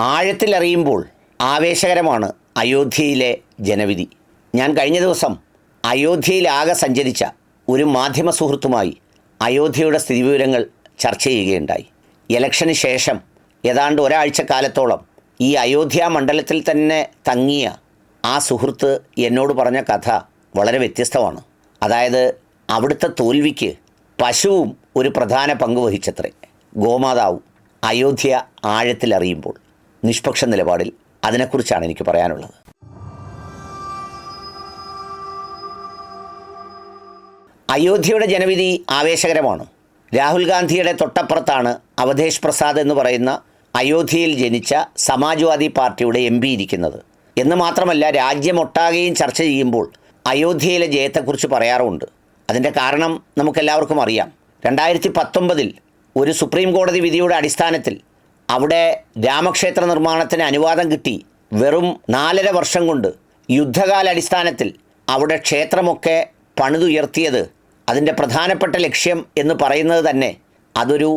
ആഴത്തിലറിയുമ്പോൾ ആവേശകരമാണ് അയോധ്യയിലെ ജനവിധി. ഞാൻ കഴിഞ്ഞ ദിവസം അയോധ്യയിലാകെ സഞ്ചരിച്ച ഒരു മാധ്യമ സുഹൃത്തുമായി അയോധ്യയുടെ സ്ഥിതിവിവരങ്ങൾ ചർച്ച ചെയ്യുകയുണ്ടായി. ഇലക്ഷന് ശേഷം ഏതാണ്ട് ഒരാഴ്ച കാലത്തോളം ഈ അയോധ്യ മണ്ഡലത്തിൽ തന്നെ തങ്ങിയ ആ സുഹൃത്ത് എന്നോട് പറഞ്ഞ കഥ വളരെ വ്യത്യസ്തമാണ്. അതായത് അവിടുത്തെ തോൽവിക്ക് പശുവും ഒരു പ്രധാന പങ്ക് വഹിച്ചത്രേ ഗോമാതാവും അയോധ്യ ആഴത്തിലറിയുമ്പോൾ. നിഷ്പക്ഷ നിലപാടിൽ അതിനെക്കുറിച്ചാണ് എനിക്ക് പറയാനുള്ളത്. അയോധ്യയുടെ ജനവിധി ആവേശകരമാണ്. രാഹുൽ ഗാന്ധിയുടെ തൊട്ടപ്പുറത്താണ് അവധേഷ് പ്രസാദ് എന്ന് പറയുന്ന അയോധ്യയിൽ ജനിച്ച സമാജ്വാദി പാർട്ടിയുടെ എം ഇരിക്കുന്നത്. എന്ന് മാത്രമല്ല രാജ്യമൊട്ടാകെയും ചർച്ച ചെയ്യുമ്പോൾ അയോധ്യയിലെ ജയത്തെക്കുറിച്ച് പറയാറുമുണ്ട്. അതിന്റെ കാരണം നമുക്കെല്ലാവർക്കും അറിയാം. രണ്ടായിരത്തി പത്തൊമ്പതിൽ ഒരു സുപ്രീം കോടതി വിധിയുടെ അടിസ്ഥാനത്തിൽ അവിടെ രാമക്ഷേത്ര നിർമ്മാണത്തിന് അനുവാദം കിട്ടി വെറും നാലര വർഷം കൊണ്ട് യുദ്ധകാലടിസ്ഥാനത്തിൽ അവിടെ ക്ഷേത്രമൊക്കെ പണിതുയർത്തിയത്. അതിന്റെ പ്രധാനപ്പെട്ട ലക്ഷ്യം എന്ന് പറയുന്നത് തന്നെ അതൊരു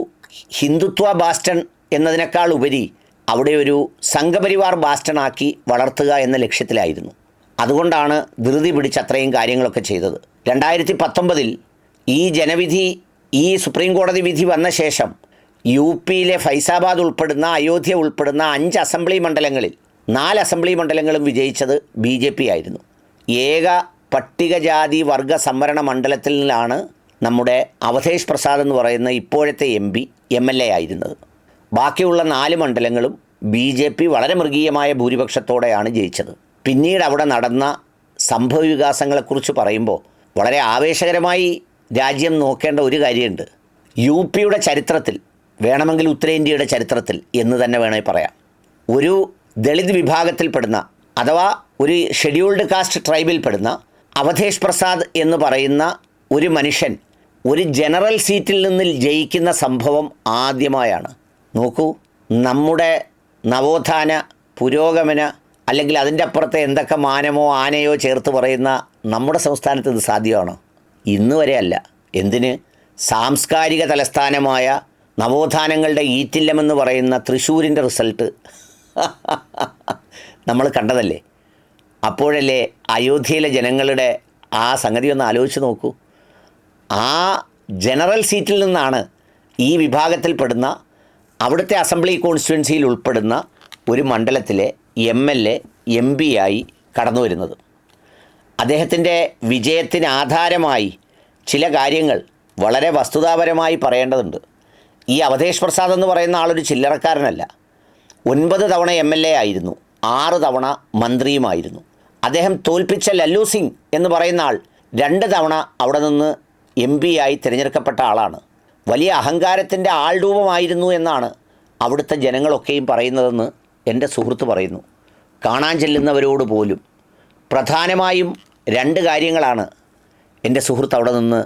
ഹിന്ദുത്വ ബാസ്റ്റൺ എന്നതിനേക്കാൾ ഉപരി അവിടെ ഒരു സംഘപരിവാർ ബാസ്റ്റണാക്കി വളർത്തുക എന്ന ലക്ഷ്യത്തിലായിരുന്നു. അതുകൊണ്ടാണ് ധൃതി പിടിച്ച് അത്രയും കാര്യങ്ങളൊക്കെ ചെയ്തത്. രണ്ടായിരത്തി പത്തൊമ്പതിൽ ഈ ജനവിധി ഈ സുപ്രീം കോടതി വിധി വന്ന ശേഷം യു പിയിലെ ഫൈസാബാദ് ഉൾപ്പെടുന്ന അയോധ്യ ഉൾപ്പെടുന്ന അഞ്ച് അസംബ്ലി മണ്ഡലങ്ങളിൽ നാല് അസംബ്ലി മണ്ഡലങ്ങളും വിജയിച്ചത് ബി ജെ പി ആയിരുന്നു. ഏക പട്ടികജാതി വർഗ സംവരണ മണ്ഡലത്തിൽ നിന്നാണ് നമ്മുടെ അവധേഷ് പ്രസാദ് എന്ന് പറയുന്ന ഇപ്പോഴത്തെ M P M L A ആയിരുന്നത്. ബാക്കിയുള്ള നാല് മണ്ഡലങ്ങളും ബി ജെ പി വളരെ മൃഗീയമായ ഭൂരിപക്ഷത്തോടെയാണ് ജയിച്ചത്. പിന്നീട് അവിടെ നടന്ന സംഭവ വികാസങ്ങളെക്കുറിച്ച് പറയുമ്പോൾ വളരെ ആവേശകരമായി രാജ്യം നോക്കേണ്ട ഒരു കാര്യമുണ്ട്. യു പിയുടെ ചരിത്രത്തിൽ വേണമെങ്കിൽ ഉത്തരേന്ത്യയുടെ ചരിത്രത്തിൽ എന്ന് തന്നെ വേണമെങ്കിൽ പറയാം. ഒരു ദളിത് വിഭാഗത്തിൽപ്പെടുന്ന അഥവാ ഒരു ഷെഡ്യൂൾഡ് കാസ്റ്റ് ട്രൈബിൽപ്പെടുന്ന അവധേഷ് പ്രസാദ് എന്ന് പറയുന്ന ഒരു മനുഷ്യൻ ഒരു ജനറൽ സീറ്റിൽ നിന്ന് ജയിക്കുന്ന സംഭവം ആദ്യമായാണ്. നോക്കൂ നമ്മുടെ നവോത്ഥാന പുരോഗമന അല്ലെങ്കിൽ അതിന്റെ അപ്പുറത്തെ എന്തൊക്കെ മാനമോ ആനയോ ചേർത്ത് പറയുന്ന നമ്മുടെ സംസ്ഥാനത്ത് ഇത് സാധ്യമാണോ? ഇന്ന് അല്ല. എന്തിന്? സാംസ്കാരിക തലസ്ഥാനമായ നവോത്ഥാനങ്ങളുടെ ഈറ്റില്ലമെന്ന് പറയുന്ന തൃശ്ശൂരിന്റെ റിസൾട്ട്. നമ്മൾ കണ്ടതല്ലേ? അപ്പോഴല്ലേ അയോധ്യയിലെ ജനങ്ങളുടെ ആ സംഗതി ഒന്ന് ആലോചിച്ച് നോക്കൂ. ആ ജനറൽ സീറ്റിൽ നിന്നാണ് ഈ വിഭാഗത്തിൽപ്പെടുന്ന അവിടുത്തെ അസംബ്ലി കോൺസ്റ്റിറ്റ്യുവൻസിയിൽ ഉൾപ്പെടുന്ന ഒരു മണ്ഡലത്തിലെ M L A M P ആയി കടന്നു വരുന്നത്. അദ്ദേഹത്തിന്റെ വിജയത്തിന് ആധാരമായി ചില കാര്യങ്ങൾ വളരെ വസ്തുതാപരമായി പറയേണ്ടതുണ്ട്. ഈ അവധേഷ് പ്രസാദ് എന്ന് പറയുന്ന ആളൊരു ചില്ലറക്കാരനല്ല. ഒൻപത് തവണ എം എൽ എ ആയിരുന്നു. ആറ് തവണ മന്ത്രിയുമായിരുന്നു. അദ്ദേഹം തോൽപ്പിച്ച ലല്ലു സിംഗ് എന്ന് പറയുന്ന ആൾ രണ്ട് തവണ അവിടെ നിന്ന് എം പി ആയി തിരഞ്ഞെടുക്കപ്പെട്ട ആളാണ്. വലിയ അഹങ്കാരത്തിന്റെ ആൾ രൂപമായിരുന്നു എന്നാണ് അവിടുത്തെ ജനങ്ങളൊക്കെയും പറയുന്നതെന്ന് എന്റെ സുഹൃത്ത് പറയുന്നു. കാണാൻ ചെല്ലുന്നവരോട് പോലും. പ്രധാനമായും രണ്ട് കാര്യങ്ങളാണ് എന്റെ സുഹൃത്ത് അവിടെ നിന്ന്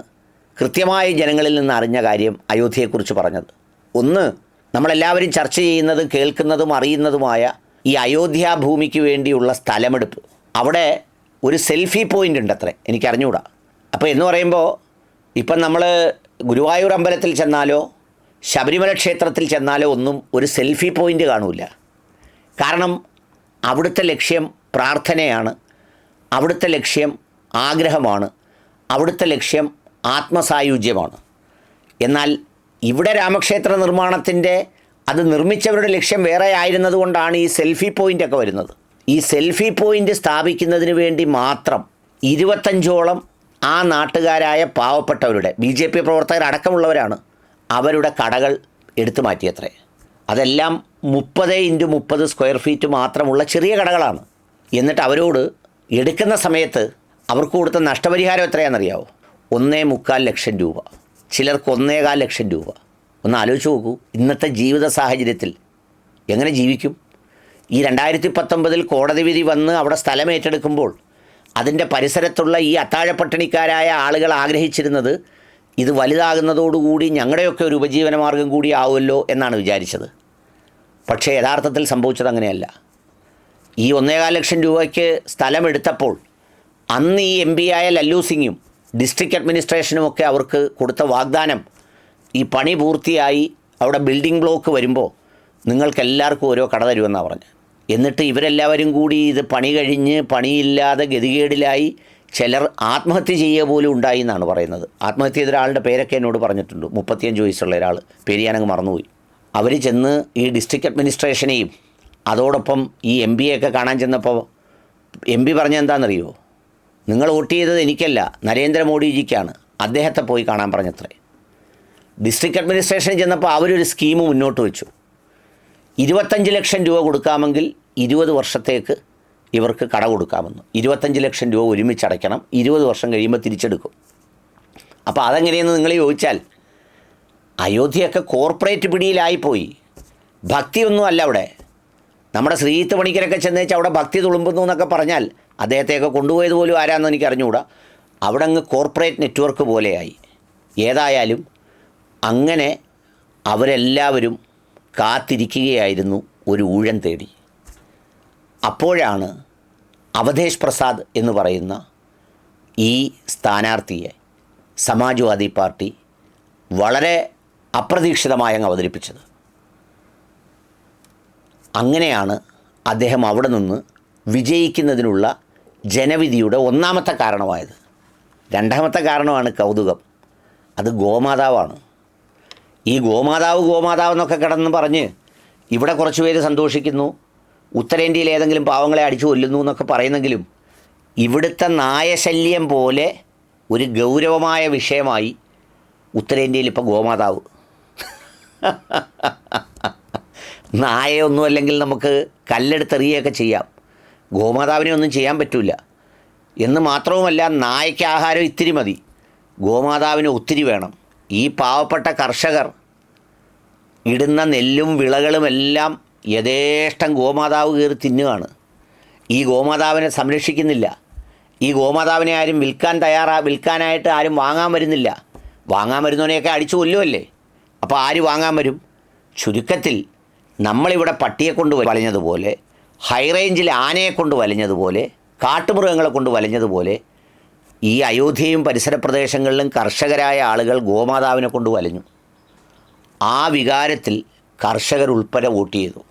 കൃത്യമായി ജനങ്ങളിൽ നിന്ന് അറിഞ്ഞ കാര്യം അയോധ്യയെക്കുറിച്ച് പറഞ്ഞത്. ഒന്ന് നമ്മളെല്ലാവരും ചർച്ച ചെയ്യുന്നതും കേൾക്കുന്നതും അറിയുന്നതുമായ ഈ അയോധ്യ ഭൂമിക്ക് വേണ്ടിയുള്ള സ്ഥലമെടുപ്പ്. അവിടെ ഒരു സെൽഫി പോയിന്റ് ഉണ്ട് അത്രേ എനിക്കറിഞ്ഞുകൂടാ അപ്പോൾ എന്ന് പറയുമ്പോൾ ഇപ്പം നമ്മൾ ഗുരുവായൂർ അമ്പലത്തിൽ ചെന്നാലോ ശബരിമല ക്ഷേത്രത്തിൽ ചെന്നാലോ ഒന്നും ഒരു സെൽഫി പോയിന്റ് കാണൂല. കാരണം അവിടുത്തെ ലക്ഷ്യം പ്രാർത്ഥനയാണ് അവിടുത്തെ ലക്ഷ്യം ആഗ്രഹമാണ് അവിടുത്തെ ലക്ഷ്യം ആത്മസായുജ്യമാണ്. എന്നാൽ ഇവിടെ രാമക്ഷേത്ര നിർമ്മാണത്തിന്റെ അത് നിർമ്മിച്ചവരുടെ ലക്ഷ്യം വേറെ ആയിരുന്നതുകൊണ്ടാണ് ഈ സെൽഫി പോയിന്റ് ഒക്കെ വരുന്നത്. ഈ സെൽഫി പോയിന്റ് സ്ഥാപിക്കുന്നതിന് വേണ്ടി മാത്രം ഇരുപത്തഞ്ചോളം ആ നാട്ടുകാരായ പാവപ്പെട്ടവരുടെ ബി ജെ പി പ്രവർത്തകർ അടക്കമുള്ളവരാണ് അവരുടെ കടകൾ എടുത്തു മാറ്റിയത്രേ. അതെല്ലാം മുപ്പത് ഇന്റു മുപ്പത് സ്ക്വയർ ഫീറ്റ് മാത്രമുള്ള ചെറിയ കടകളാണ്. എന്നിട്ട് അവരോട് എടുക്കുന്ന സമയത്ത് അവർക്ക് കൊടുത്ത നഷ്ടപരിഹാരം എത്രയാണെന്നറിയാവോ? ഒന്നേ മുക്കാൽ ലക്ഷം രൂപ. ചിലർക്ക് ഒന്നേകാൽ ലക്ഷം രൂപ. ഒന്ന് ആലോചിച്ച് നോക്കൂ. ഇന്നത്തെ ജീവിത സാഹചര്യത്തിൽ എങ്ങനെ ജീവിക്കും? ഈ രണ്ടായിരത്തി പത്തൊമ്പതിൽ കോടതി വിധി വന്ന് അവിടെ സ്ഥലം ഏറ്റെടുക്കുമ്പോൾ അതിന്റെ പരിസരത്തുള്ള ഈ അത്താഴപ്പട്ടിണിക്കാരായ ആളുകൾ ആഗ്രഹിച്ചിരുന്നത് ഇത് വലുതാകുന്നതോടുകൂടി ഞങ്ങളുടെയൊക്കെ ഒരു ഉപജീവനമാർഗം കൂടി ആവുമല്ലോ എന്നാണ് വിചാരിച്ചത്. പക്ഷേ യഥാർത്ഥത്തിൽ സംഭവിച്ചത് അങ്ങനെയല്ല. ഈ ഒന്നേകാൽ ലക്ഷം രൂപയ്ക്ക് സ്ഥലമെടുത്തപ്പോൾ അന്ന് ഈ എം പി ആയ ലല്ലു സിംഗും ഡിസ്ട്രിക്ട് അഡ്മിനിസ്ട്രേഷനുമൊക്കെ അവർക്ക് കൊടുത്ത വാഗ്ദാനം ഈ പണി പൂർത്തിയായി അവിടെ ബിൽഡിംഗ് ബ്ലോക്ക് വരുമ്പോൾ നിങ്ങൾക്കെല്ലാവർക്കും ഓരോ കട തരുമെന്നാണ് പറഞ്ഞത്. എന്നിട്ട് ഇവരെല്ലാവരും കൂടി ഇത് പണി കഴിഞ്ഞ് പണിയില്ലാതെ ഗതികേടിലായി ചിലർ ആത്മഹത്യ ചെയ്യുക പോലും ഉണ്ടായി എന്നാണ് പറയുന്നത്. ആത്മഹത്യ ചെയ്ത ഒരാളുടെ പേരൊക്കെ എന്നോട് പറഞ്ഞിട്ടുണ്ട്. മുപ്പത്തിയഞ്ച് വയസ്സുള്ള ഒരാൾ പേര് ഞാനങ്ങ് മറന്നുപോയി. അവർ ചെന്ന് ഈ ഡിസ്ട്രിക്ട് അഡ്മിനിസ്ട്രേഷനെയും അതോടൊപ്പം ഈ എം ബി ഒക്കെ കാണാൻ ചെന്നപ്പോൾ എം പി പറഞ്ഞ എന്താണെന്നറിയോ നിങ്ങൾ വോട്ട് ചെയ്തത് എനിക്കല്ല നരേന്ദ്രമോദിജിക്കാണ് അദ്ദേഹത്തെ പോയി കാണാൻ പറഞ്ഞത്രേ. ഡിസ്ട്രിക്ട് അഡ്മിനിസ്ട്രേഷനിൽ ചെന്നപ്പോൾ അവരൊരു സ്കീം മുന്നോട്ട് വെച്ചു. ഇരുപത്തഞ്ച് ലക്ഷം രൂപ കൊടുക്കാമെങ്കിൽ ഇരുപത് വർഷത്തേക്ക് ഇവർക്ക് കട കൊടുക്കാമെന്ന്. ഇരുപത്തഞ്ച് ലക്ഷം രൂപ ഒരുമിച്ച് അടയ്ക്കണം. ഇരുപത് വർഷം കഴിയുമ്പോൾ തിരിച്ചെടുക്കും. അപ്പോൾ അതെങ്ങനെയെന്ന് നിങ്ങൾ ചോദിച്ചാൽ അയോധ്യയൊക്കെ കോർപ്പറേറ്റ് പിടിയിലായിപ്പോയി. ഭക്തിയൊന്നും അല്ല അവിടെ. നമ്മുടെ ശ്രീത്ത് പണിക്കരൊക്കെ ചെന്നേച്ച് അവിടെ ഭക്തി തുളുമ്പുന്നു എന്നൊക്കെ പറഞ്ഞാൽ അദ്ദേഹത്തെയൊക്കെ കൊണ്ടുപോയത് പോലും ആരാന്ന് എനിക്ക് അറിഞ്ഞുകൂടാ അവിടെ അങ്ങ് കോർപ്പറേറ്റ് നെറ്റ്വർക്ക് പോലെയായി. ഏതായാലും അങ്ങനെ അവരെല്ലാവരും കാത്തിരിക്കുകയായിരുന്നു ഒരു ഊഴം തേടി. അപ്പോഴാണ് അവധേഷ് പ്രസാദ് എന്ന് പറയുന്ന ഈ സ്ഥാനാർത്ഥിയെ സമാജ്വാദി പാർട്ടി വളരെ അപ്രതീക്ഷിതമായി അങ്ങ് അവതരിപ്പിച്ചത്. അങ്ങനെയാണ് അദ്ദേഹം അവിടെ നിന്ന് വിജയിക്കുന്നതിനുള്ള ജനവിധിയുടെ ഒന്നാമത്തെ കാരണമായത്. രണ്ടാമത്തെ കാരണമാണ് കൗതുകം. അത് ഗോമാതാവാണ്. ഈ ഗോമാതാവ് ഗോമാതാവ് എന്നൊക്കെ കിടന്ന് പറഞ്ഞ് ഇവിടെ കുറച്ച് പേര് സന്തോഷിക്കുന്നു. ഉത്തരേന്ത്യയിൽ ഏതെങ്കിലും പാവങ്ങളെ അടിച്ചു കൊല്ലുന്നു എന്നൊക്കെ പറയുന്നെങ്കിലും ഇവിടുത്തെ നായശല്യം പോലെ ഒരു ഗൗരവമായ വിഷയമായി ഉത്തരേന്ത്യയിൽ ഇപ്പോൾ ഗോമാതാവ്. നായയൊന്നും അല്ലെങ്കിൽ നമുക്ക് കല്ലെടുത്തെറിയുകയൊക്കെ ചെയ്യാം. ഗോമാതാവിനെ ഒന്നും ചെയ്യാൻ പറ്റില്ല എന്ന് മാത്രവുമല്ല നായയ്ക്ക് ആഹാരം ഇത്തിരി മതി. ഗോമാതാവിന് ഒത്തിരി വേണം. ഈ പാവപ്പെട്ട കർഷകർ ഇടുന്ന നെല്ലും വിളകളുമെല്ലാം യഥേഷ്ടം ഗോമാതാവ് കയറി തിന്നുകയാണ് ഈ ഗോമാതാവിനെ സംരക്ഷിക്കുന്നില്ല. ഈ ഗോമാതാവിനെ ആരും വിൽക്കാൻ തയ്യാറാ വിൽക്കാനായിട്ട് ആരും വാങ്ങാൻ വരുന്നില്ല. വാങ്ങാൻ വരുന്നവനെയൊക്കെ അടിച്ചു കൊല്ലുമല്ലേ അപ്പോൾ ആര് വാങ്ങാൻ വരും? ചുരുക്കത്തിൽ നമ്മളിവിടെ പട്ടിയെ കൊണ്ട് വലഞ്ഞതുപോലെ ഹൈറേഞ്ചിൽ ആനയെ കൊണ്ട് വലഞ്ഞതുപോലെ കാട്ടുമൃഗങ്ങളെ കൊണ്ട് വലഞ്ഞതുപോലെ ഈ അയോധ്യയും പരിസര പ്രദേശങ്ങളിലും കർഷകരായ ആളുകൾ ഗോമാതാവിനെ കൊണ്ട് വലഞ്ഞു. ആ വികാരത്തിൽ കർഷകർ കർഷകരുൾപ്പെടെ വോട്ട് ചെയ്തു.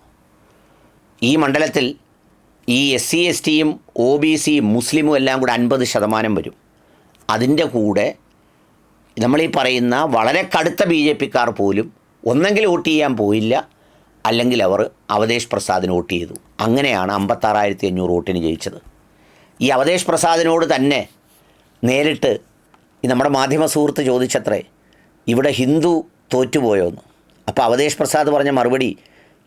ഈ മണ്ഡലത്തിൽ ഈ എസ് സി എസ് ടിയും ഒ ബി സിയും മുസ്ലിമും എല്ലാം കൂടെ അൻപത് ശതമാനം വരും. അതിന്റെ കൂടെ നമ്മളീ പറയുന്ന വളരെ കടുത്ത ബി ജെ പിക്കാർ പോലും ഒന്നെങ്കിൽ വോട്ട് ചെയ്യാൻ പോയില്ല അല്ലെങ്കിൽ അവർ അവതേഷ് പ്രസാദിന് വോട്ട് ചെയ്തു. അങ്ങനെയാണ് അമ്പത്താറായിരത്തി അഞ്ഞൂറ് വോട്ടിന് ജയിച്ചത്. ഈ അവതേഷ് പ്രസാദിനോട് തന്നെ നേരിട്ട് ഈ നമ്മുടെ മാധ്യമ സുഹൃത്ത് ചോദിച്ചത്രേ ഇവിടെ ഹിന്ദു തോറ്റുപോയോന്ന്. അപ്പോൾ അവതേഷ് പ്രസാദ് പറഞ്ഞ മറുപടി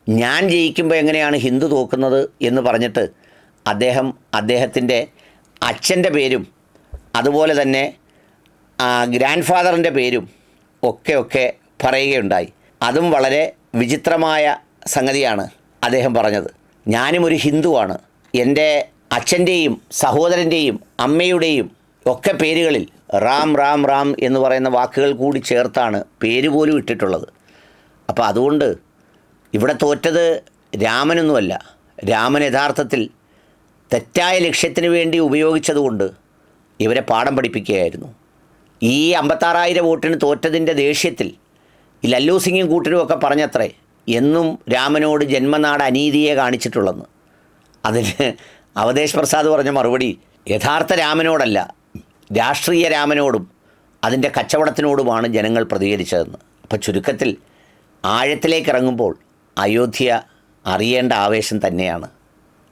ഞാൻ ജയിക്കുമ്പോൾ എങ്ങനെയാണ് ഹിന്ദു തോക്കുന്നത്? എന്ന് പറഞ്ഞിട്ട് അദ്ദേഹം അദ്ദേഹത്തിന്റെ അച്ഛന്റെ പേരും അതുപോലെ തന്നെ ഗ്രാൻഡ് ഫാദറിന്റെ പേരും ഒക്കെ ഒക്കെ പറയുകയുണ്ടായി. അതും വളരെ വിചിത്രമായ സംഗതിയാണ് അദ്ദേഹം പറഞ്ഞത്. ഞാനും ഒരു ഹിന്ദുവാണ്. എന്റെ അച്ഛന്റെയും സഹോദരന്റെയും അമ്മയുടെയും ഒക്കെ പേരുകളിൽ റാം റാം റാം എന്ന് പറയുന്ന വാക്കുകൾ കൂടി ചേർത്താണ് പേര് പോലും ഇട്ടിട്ടുള്ളത്. അപ്പോൾ അതുകൊണ്ട് ഇവിടെ തോറ്റത് രാമനൊന്നുമല്ല. രാമൻ യഥാർത്ഥത്തിൽ തെറ്റായ ലക്ഷ്യത്തിന് വേണ്ടി ഉപയോഗിച്ചതുകൊണ്ട് ഇവരെ പാഠം പഠിപ്പിക്കുകയായിരുന്നു. ഈ അമ്പത്താറായിരം വോട്ടിന് തോറ്റതിന്റെ ദേഷ്യത്തിൽ ഈ ലല്ലു സിംഗും കൂട്ടരും ഒക്കെ പറഞ്ഞത്രേ എന്നും രാമനോട് ജന്മനാട് അനീതിയെ കാണിച്ചിട്ടുള്ളെന്ന്. അതിന് അവതേശ് പ്രസാദ് പറഞ്ഞ മറുപടി യഥാർത്ഥ രാമനോടല്ല രാഷ്ട്രീയ രാമനോടും അതിന്റെ കച്ചവടത്തിനോടുമാണ് ജനങ്ങൾ പ്രതികരിച്ചതെന്ന്. അപ്പോൾ ചുരുക്കത്തിൽ ആഴത്തിലേക്ക് ഇറങ്ങുമ്പോൾ അയോധ്യ അറിയേണ്ട ആവേശം തന്നെയാണ്.